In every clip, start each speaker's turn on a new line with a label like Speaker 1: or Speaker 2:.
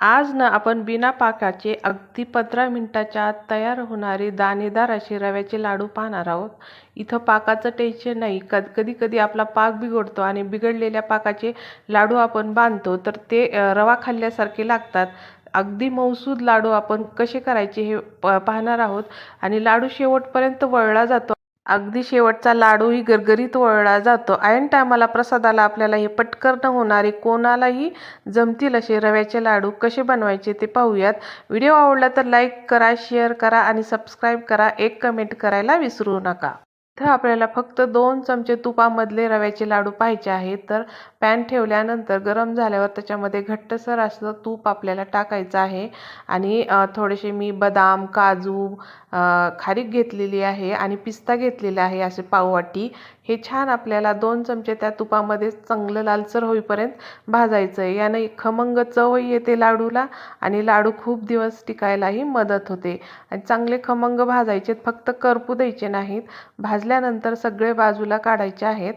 Speaker 1: आज ना आपण बिना पाकाचे अगदी पंधरा मिनटाच्या आत तयार होणारे दाणेदार असे रव्याचे लाडू पाहणार आहोत. इथं पाकाचं टेन्शन नाही. कद कधी कधी आपला पाक बिघडतो आणि बिघडलेल्या पाकाचे लाडू आपण बांधतो तर ते रवा खाल्ल्यासारखे लागतात. अगदी मऊसूद लाडू आपण कसे करायचे हे प पाहणार आहोत. आणि लाडू शेवटपर्यंत वळला जातो. अगदी शेवटचा लाडूही गरगरीत वळला जातो. ऐन टायमाला प्रसादाला आपल्याला हे पटकन होणारे कोणालाही जमतील असे रव्याचे लाडू कसे बनवायचे ते पाहूयात. व्हिडिओ आवडला तर लाईक करा शेअर करा आणि सबस्क्राईब करा. एक कमेंट करायला विसरू नका. इथं आपल्याला फक्त दोन चमचे तुपामधले रव्याचे लाडू पाहिजे आहेत. तर पॅन ठेवल्यानंतर गरम झाल्यावर त्याच्यामध्ये घट्टसर असं तूप आपल्याला टाकायचं आहे. आणि थोडेसे मी बदाम काजू खारीक घेतलेली आहे आणि पिस्ता घेतलेला आहे असे पाववाटी. हे छान आपल्याला दोन चमचे त्या तुपामध्ये चांगलं लालसर होईपर्यंत भाजायचं आहे. याने खमंग चवही येते लाडूला आणि लाडू खूप दिवस टिकायलाही मदत होते. आणि चांगले खमंग भाजायचे फक्त करपू द्यायचे नाहीत. भाजल्यानंतर सगळे बाजूला काढायचे आहेत.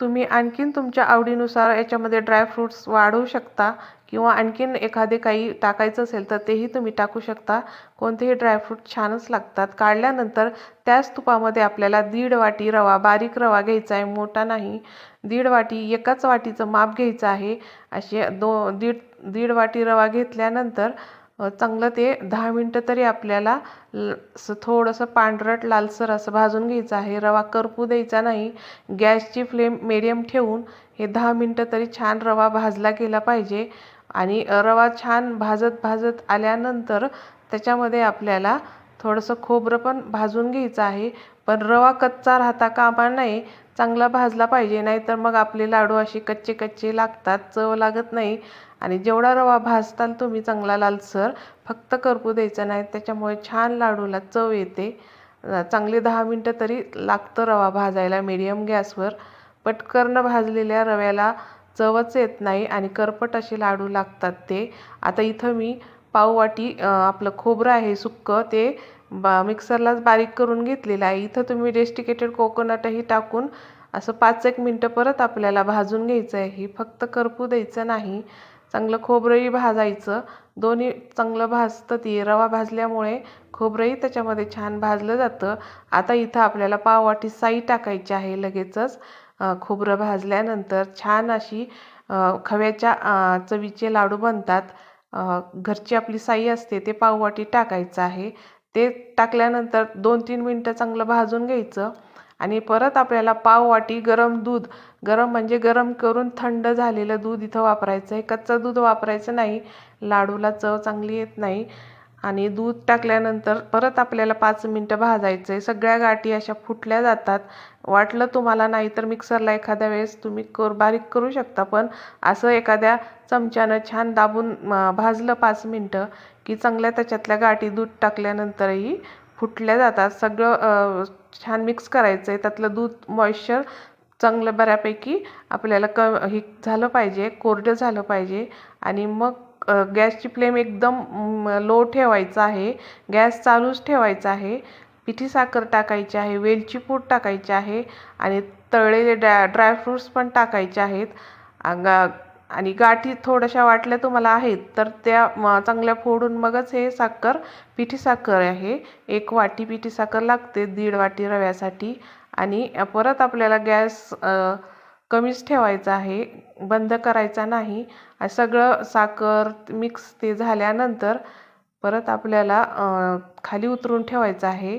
Speaker 1: तुम्ही आणखीन तुमच्या आवडीनुसार याच्यामध्ये ड्रायफ्रूट्स वाढवू शकता किंवा आणखीन एखादे काही टाकायचं असेल तर तेही तुम्ही टाकू शकता. कोणतेही ड्रायफ्रूट छानच लागतात. काढल्यानंतर त्याच तुपामध्ये आपल्याला दीड वाटी रवा बारीक रवा घ्यायचा आहे मोठा नाही. दीड वाटी एकाच वाटीचं माप घ्यायचं आहे. असे दो दीड दीड वाटी रवा घेतल्यानंतर चांगलं ते दहा मिनटं तरी आपल्याला ल असं थोडंसं पांढरट लालसर असं भाजून घ्यायचं आहे. रवा करपू द्यायचा नाही. गॅसची फ्लेम मिडियम ठेवून हे दहा मिनटं तरी छान रवा भाजला गेला पाहिजे. आणि रवा छान भाजत भाजत आल्यानंतर त्याच्यामध्ये आपल्याला थोडंसं खोबरं पण भाजून घ्यायचं आहे. पण रवा कच्चा राहता कामा नाही चांगला भाजला पाहिजे. नाहीतर मग आपले लाडू असे कच्चे कच्चे लागतात. चव लागत नाही. आणि जेवढा रवा भाजताल तुम्ही चांगला लालसर फक्त करपू द्यायचा नाही. त्याच्यामुळे छान लाडूला चव येते. चांगले दहा मिनटं तरी लागतं रवा भाजायला मीडियम गॅसवर. पटकन भाजलेल्या रव्याला चवच येत नाही आणि करपट असे लाडू लागतात ते. आता इथं मी पाववाटी आपलं खोबरं आहे सुक्कं ते बा मिक्सरलाच बारीक करून घेतलेलं आहे. इथं तुम्ही डेस्टिकेटेड कोकोनटही टाकून असं पाच एक मिनटं परत आपल्याला भाजून घ्यायचं आहे. ही फक्त करपू द्यायचं नाही. चांगलं खोबरंही भाजायचं. दोन्ही चांगलं भाजतं ती. रवा भाजल्यामुळे खोबरंही त्याच्यामध्ये छान भाजलं जातं. आता इथं आपल्याला पाववाटी साई टाकायची आहे लगेचच. खोबरं भाजल्यानंतर छान अशी खव्याच्या चवीचे लाडू बनतात. घरची आपली साई असते ते पाववाटी टाकायचं आहे. ते टाकल्यानंतर दोन तीन मिनटं चांगलं भाजून घ्यायचं. आणि परत आपल्याला पाववाटी गरम दूध गरम म्हणजे गरम करून थंड झालेलं दूध इथं वापरायचं आहे कच्चं दूध वापरायचं नाही. लाडूला चव चांगली येत नाही. आणि दूध टाकल्यानंतर परत आपल्याला पाच मिनटं भाजायचं आहे सगळ्या गाठी अशा फुटल्या जातात. वाटलं तुम्हाला नाही तर मिक्सरला एखाद्या वेळेस तुम्ही कर बारीक करू शकता पण असं एखाद्या चमच्यानं छान दाबून भाजलं पाच मिनटं की चांगल्या त्याच्यातल्या गाठी दूध टाकल्यानंतरही फुटल्या जातात. सगळं छान मिक्स करायचं आहे त्यातलं दूध मॉइश्चर चांगलं बऱ्यापैकी आपल्याला क हे झालं पाहिजे कोरडं झालं पाहिजे. आणि मग गॅसची फ्लेम एकदम लो ठेवायचा आहे. गॅस चालूच ठेवायचा आहे. पिठी साखर टाकायची आहे. वेलची पूड टाकायची आहे. आणि तळलेले ड्राय ड्रायफ्रूट्स पण टाकायचे आहेत. आणि गाठी थोड्याशा वाटल्या तुम्हाला आहेत तर त्या म, चांगल्या फोडून मगच हे साखर पिठी साखर आहे. एक वाटी पिठी साखर लागते दीड वाटी रव्यासाठी. आणि परत आपल्याला गॅस कमीच ठेवायचा आहे बंद करायचा नाही. सगळं साखर मिक्स ते झाल्यानंतर परत आपल्याला खाली उतरून ठेवायचं आहे.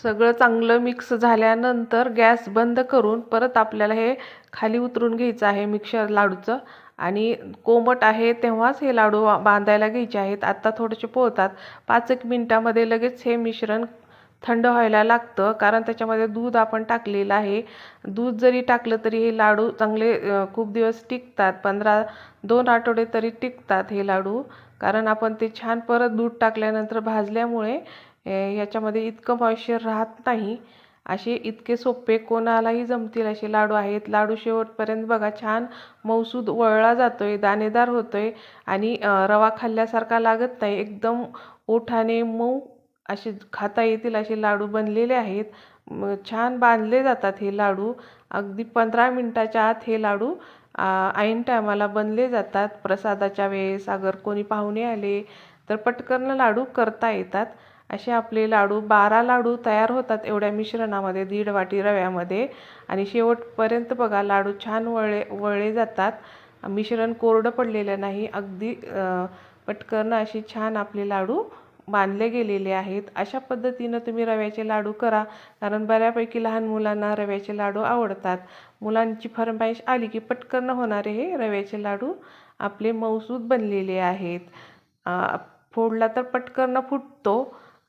Speaker 1: सगळं चांगलं मिक्स झाल्यानंतर गॅस बंद करून परत आपल्याला हे खाली उतरून घ्यायचं आहे मिक्सर लाडूचं. आणि कोमट आहे तेव्हाच हे लाडू बांधायला घ्यायचे आहेत. आत्ता थोडेसे पोहतात पाच एक मिनटामध्ये लगेच हे मिश्रण थंड व्हायला लागतं. कारण त्याच्यामध्ये दूध आपण टाकलेलं आहे. दूध जरी टाकलं तरी हे लाडू चांगले खूप दिवस टिकतात. पंधरा दोन आठवडे तरी टिकतात हे लाडू. कारण आपण ते छान परत दूध टाकल्यानंतर भाजल्यामुळे ह्याच्यामध्ये इतकं मॉइश्चर राहत नाही. असे इतके सोपे कोणालाही जमतील असे लाडू आहेत. लाडू शेवटपर्यंत बघा छान मऊसूद वळला जातो आहे दाणेदार होतो आहे आणि रवा खाल्ल्यासारखा लागत नाही. एकदम ओठाने मऊ असे खाता येतील असे लाडू बनलेले आहेत. छान बांधले जातात हे लाडू. अगदी पंधरा मिनटाच्या आत हे लाडू ऐन टायमाला बनले जातात. प्रसादाच्या वेळेस अगर कोणी पाहुणे आले तर पटकन लाडू करता येतात. असे आपले लाडू बारा लाडू तयार होतात एवढ्या मिश्रणामध्ये दीड वाटी रव्यामध्ये. आणि शेवटपर्यंत बघा लाडू छान वळे वळले जातात. मिश्रण कोरडं पडलेलं नाही अगदी पटकन असे छान आपले लाडू बांधले गेलेले आहेत. अशा पद्धतीनं तुम्ही रव्याचे लाडू करा कारण बऱ्यापैकी लहान मुलांना रव्याचे लाडू आवडतात. मुलांची फरमाईश आली की पटकन होणारे हे रव्याचे लाडू आपले मऊसूद बनलेले आहेत. फोडला तर पटकन फुटतो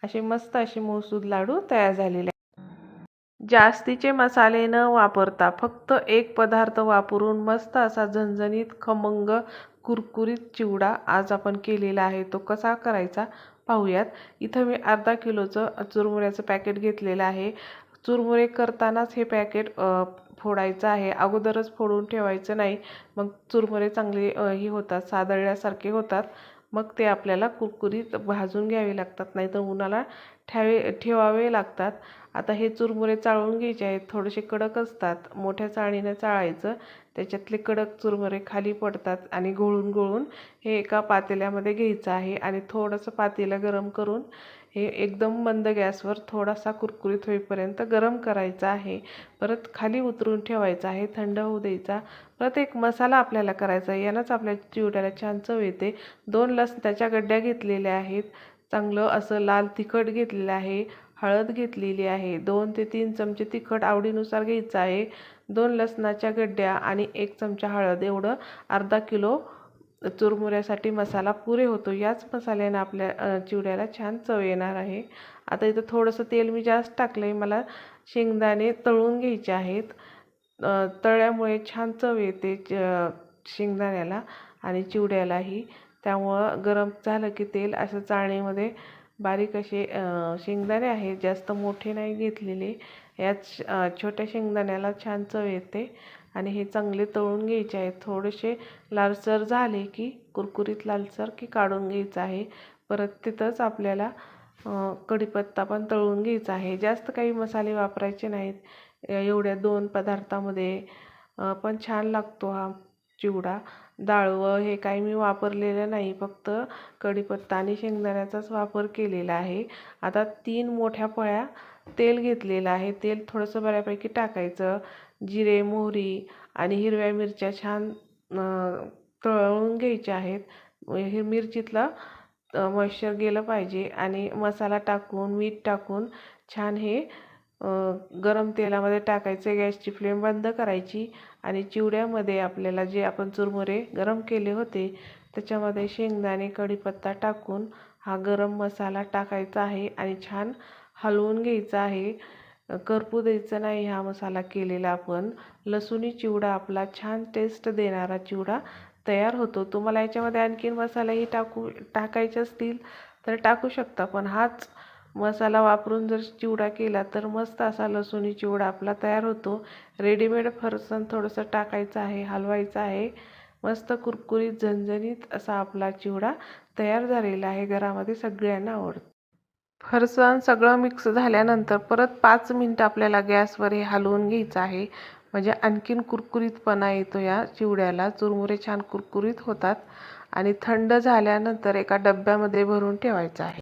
Speaker 1: असे मस्त असे मऊसूद लाडू तयार झालेले आहेत. जास्तीचे मसाले न वापरता फक्त एक पदार्थ वापरून मस्त असा झणझणीत खमंग कुरकुरीत चिवडा आज आपण केलेला आहे. तो कसा करायचा पाहूयात. इथं मी अर्धा किलोचं चुरमुऱ्याचं पॅकेट घेतलेलं आहे. चुरमुरे करतानाच हे पॅकेट फोडायचं आहे. अगोदरच फोडून ठेवायचं नाही. मग चुरमुरे चांगले हे होतात सादळल्यासारखे होतात. मग ते आपल्याला कुरकुरीत भाजून घ्यावे लागतात नाहीतर उन्हाला ठ्यावे ठेवावे लागतात. आता हे चुरमुरे चाळून घ्यायचे आहेत थोडेसे कडक असतात. मोठ्या चाळणीने चाळायचं त्याच्यातले कडक चुरमुरे खाली पडतात आणि गोळून गोळून हे एका पातेल्यामध्ये घ्यायचं आहे आणि थोडंसं पातेलं गरम करून हे एकदम मंद गॅसवर थोडासा कुरकुरीत होईपर्यंत गरम करायचा आहे. परत खाली उतरून ठेवायचा आहे थंड होऊ द्यायचा. प्रत्येक एक मसाला आपल्याला करायचा आहे. यानंच आपल्या चिवड्याला छान चव येते. दोन लसणाच्या गड्ड्या घेतलेल्या आहेत. चांगलं असं लाल तिखट घेतलेलं आहे. हळद घेतलेली आहे. दोन ते तीन चमचे तिखट आवडीनुसार घ्यायचं आहे. दोन लसणाच्या गड्ड्या आणि एक चमचा हळद. एवढं अर्धा किलो चुरमुऱ्यासाठी मसाला पुरे होतो. याच मसाल्यानं आपल्या चिवड्याला छान चव येणार आहे. आता इथं थोडंसं तेल मी जास्त टाकलं आहे मला शेंगदाणे तळून घ्यायचे आहेत. तळल्यामुळे छान चव येते च- शेंगदाण्याला आणि चिवड्यालाही. त्यामुळं गरम झालं की तेल असं चाळणीमध्ये बारीक असे शेंगदाणे आहेत जास्त मोठे नाही घेतलेले. यात छोट्या शेंगदाण्याला छान चव येते आणि हे चांगले तळून घ्यायचे आहेत. थोडेसे लालसर झाले की कुरकुरीत लालसर की काढून घ्यायचं आहे. परत तिथंच आपल्याला कढीपत्ता पण तळून घ्यायचा आहे. जास्त काही मसाले वापरायचे नाहीत. एवढ्या दोन पदार्थामध्ये पण छान लागतो हा चिवडा. डाळवं हे काही मी वापरलेलं नाही फक्त कढीपत्ता आणि शेंगदाण्याचाच वापर केलेला आहे. आता तीन मोठ्या पळ्या तेल घेतलेलं आहे. तेल थोडंसं बऱ्यापैकी टाकायचं. जिरे मोहरी आणि हिरव्या मिरच्या छान तळून घ्यायच्या आहेत. हे मिरचीतलं मॉइश्चर गेलं पाहिजे आणि मसाला टाकून मीठ टाकून छान हे गरम तेलामध्ये टाकायचे गॅसची फ्लेम बंद करायची आणि चिवड्यामध्ये आपल्याला जे आपण चुरमुरे गरम केले होते त्याच्यामध्ये शेंगदाणे कढीपत्ता टाकून हा गरम मसाला टाकायचा आहे आणि छान हलवून घ्यायचा आहे. करपू द्यायचं नाही हा मसाला केलेला आपण. लसूणी चिवडा आपला छान टेस्ट देणारा चिवडा तयार होतो. तुम्हाला याच्यामध्ये आणखीन मसालाही टाकू टाकायचे असतील तर टाकू शकता पण हाच मसाला वापरून जर चिवडा केला तर मस्त असा लसूणी चिवडा आपला तयार होतो. रेडीमेड फरसाण थोडंसं टाकायचं आहे हलवायचं आहे. मस्त कुरकुरीत झणझणीत असा आपला चिवडा तयार झालेला आहे. घरामध्ये सगळ्यांना आवडतो. फरसाण सगळं मिक्स झाल्यानंतर परत पाच मिनटं आपल्याला गॅसवर हे हलवून घ्यायचं आहे. म्हणजे आणखीन कुरकुरीतपणा येतो या चिवड्याला. चुरमुरे छान कुरकुरीत होतात आणि थंड झाल्यानंतर एका डब्यामध्ये भरून ठेवायचं आहे.